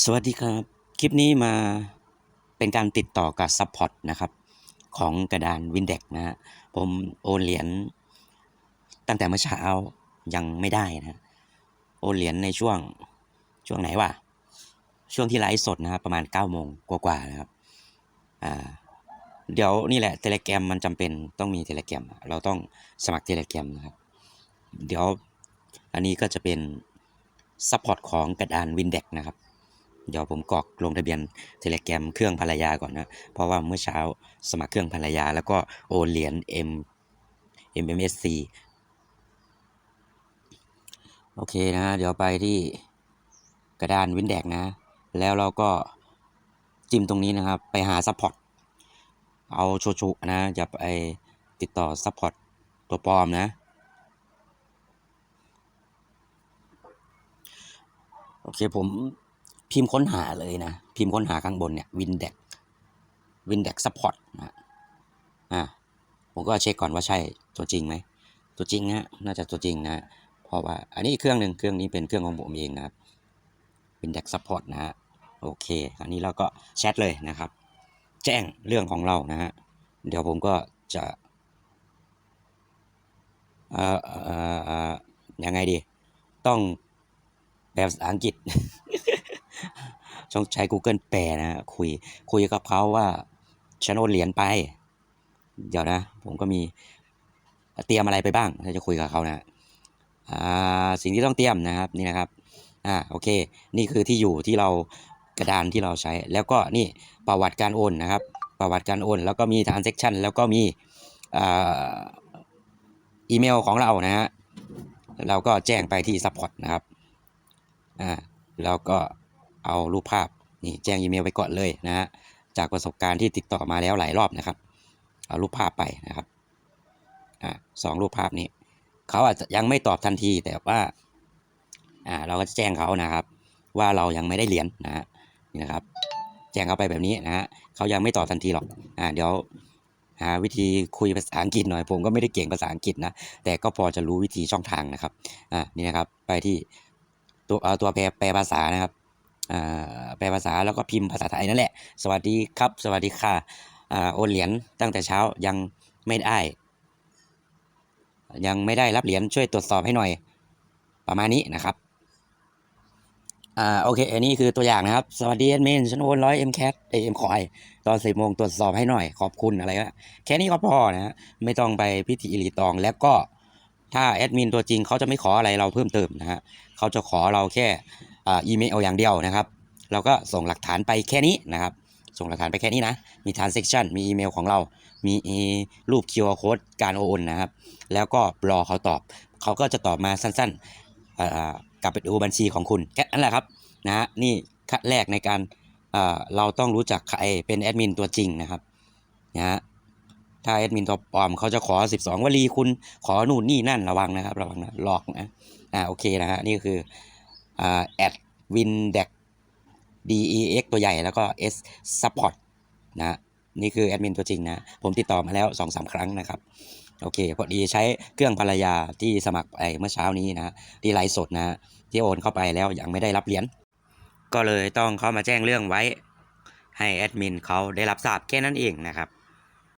สวัสดีครับ คลิปนี้มาเป็นการติดต่อกับซัพพอร์ตนะครับ ของกระดานวินเด็กนะฮะผมโอนเหรียญตั้งแต่เมื่อเช้ายังไม่ได้นะโอนเหรียญในช่วงช่วงไหนวะช่วงที่ไลฟ์สดนะครับประมาณ9ก้าโมงกว่าๆนะครับอ่าเดี๋ยวนี่แหละเทเลแกรมมันจำเป็นต้องมีเทเลแกรมเราต้องสมัครเทเลแกรมนะครับ เดี๋ยวอันนี้ก็จะเป็นซัพพอร์ตของกระดานวินเด็กนะครับ เดี๋ยวผมกรอกลงทะเบียนเทเลแกรมเครื่องภรรยาก่อนนะ เพราะว่าเมื่อเช้าสมัครเครื่องภรรยา แล้วก็โอนเหรียญ M MMSC โอเคนะ เดี๋ยวไปที่กระดานวินแดกนะ แล้วเราก็จิ้มตรงนี้นะครับ ไปหาซัพพอร์ต เอาโชชุนะ อย่าไปติดต่อซัพพอร์ตตัวปลอมนะโอเคผม พิมพ์ค้นหาเลยนะ พิมพ์ค้นหาข้างบนเนี่ยวินเด็กวินเด็กซัพพอร์ตนะอ่าผมก็เช็คก่อนว่าใช่ตัวจริงไหม ตัวจริงฮะน่าจะตัวจริงนะ เพราะว่าอันนี้อีกเครื่องหนึ่งเครื่องนี้เป็นเครื่องของผมเองนะครับวินเด็กซัพพอร์ตนะฮะโอเคอันนี้เราก็แชทเลยนะครับ แจ้งเรื่องของเรานะฮะเดี๋ยวผมก็จะเอ่อเอ่อเอ่อยังไงดี ต้องแบบภาษาอังกฤษ ต้องใช้ Google แปลนะ คุย คุยกับเขาว่าฉันโอนเหรียญไป เดี๋ยวนะ ผมก็มีเตรียมอะไรไปบ้างถ้าจะคุยกับเขานะอ่าสิ่งที่ต้องเตรียมนะครับนี่นะครับอ่าโอเค นี่คือที่อยู่ที่เรากระดานที่เราใช้ แล้วก็นี่ประวัติการโอนนะครับ ประวัติการโอน แล้วก็มี transaction แล้วก็มีอ่าอีเมลของเรานะฮะเราก็แจ้งไปที่ support นะครับอ่าแล้วก็ เอารูปภาพนี่แจ้งอีเมลไปก่อนเลยนะฮะจากประสบการณ์ที่ติดต่อมาแล้วหลายรอบนะครับ เอารูปภาพไปนะครับอ่าสองรูปภาพนี้เขาอาจจะยังไม่ตอบทันทีแต่ว่าอ่าเราก็จะแจ้งเขานะครับ ว่าเรายังไม่ได้เหรียญนะฮะนี่นะครับ แจ้งเขาไปแบบนี้นะฮะเขายังไม่ตอบทันทีหรอกอ่าเดี๋ยวหาวิธีคุยภาษาอังกฤษหน่อยผมก็ไม่ได้เก่งภาษาอังกฤษนะแต่ก็พอจะรู้วิธีช่องทางนะครับอ่านี่นะครับไปที่ตัวเอาตัวแปลแปลภาษานะครับ แปลภาษาแล้วก็พิมพ์ภาษาไทยนั่นแหละ สวัสดีครับ สวัสดีค่ะโอนเหรียญตั้งแต่เช้ายังไม่ได้ ยังไม่ได้รับเหรียญช่วยตรวจสอบให้หน่อย ประมาณนี้นะครับอ่าโอเค อันนี้คือตัวอย่างนะครับ สวัสดีแอดมินฉันโอนร้อยเอ็มแคทเอ็มคอยตอนสิบโมงตรวจสอบให้หน่อยขอบคุณอะไรก็แค่นี้ก็พอนะฮะไม่ต้องไปพิธีรีตองแล้วก็ถ้าแอดมินตัวจริงเขาจะไม่ขออะไรเราเพิ่มเติมนะฮะเขาจะขอเราแค่ อ่าอีเมลอย่างเดียวนะครับ เราก็ส่งหลักฐานไปแค่นี้นะครับ ส่งหลักฐานไปแค่นี้นะ มี transaction มีอีเมลของเรา มีรูป QR code การโอนนะครับ แล้วก็รอเขาตอบ เขาก็จะตอบมาสั้นๆอ่ากลับไปดูบัญชีของคุณแค่นั้นแหละครับนะฮะนี่ขั้นแรกในการอ่าเราต้องรู้จักใครเป็นแอดมินตัวจริงนะครับนะฮะถ้าแอดมินตัวปลอมเขาจะขอ 12วลีคุณขอนู่นนี่นั่นระวังนะครับ ระวังนะหลอกนะอ่าโอเคนะฮะนี่คือ แอดวินเด็ก D E X ตัวใหญ่แล้วก็ S support นะนี่คือแอดมินตัวจริงนะ ผมติดต่อมาแล้ว2อสครั้งนะครับ โอเค พอดีใช้เครื่องภรรยาที่สมัครไปเมื่อเช้านี้นะที่ไลฟ์สดนะที่โอนเข้าไปแล้วยังไม่ได้รับเหรียญก็เลยต้องเข้ามาแจ้งเรื่องไว้ ให้แอดมินเขาได้รับทราบแค่นั้นเองนะครับ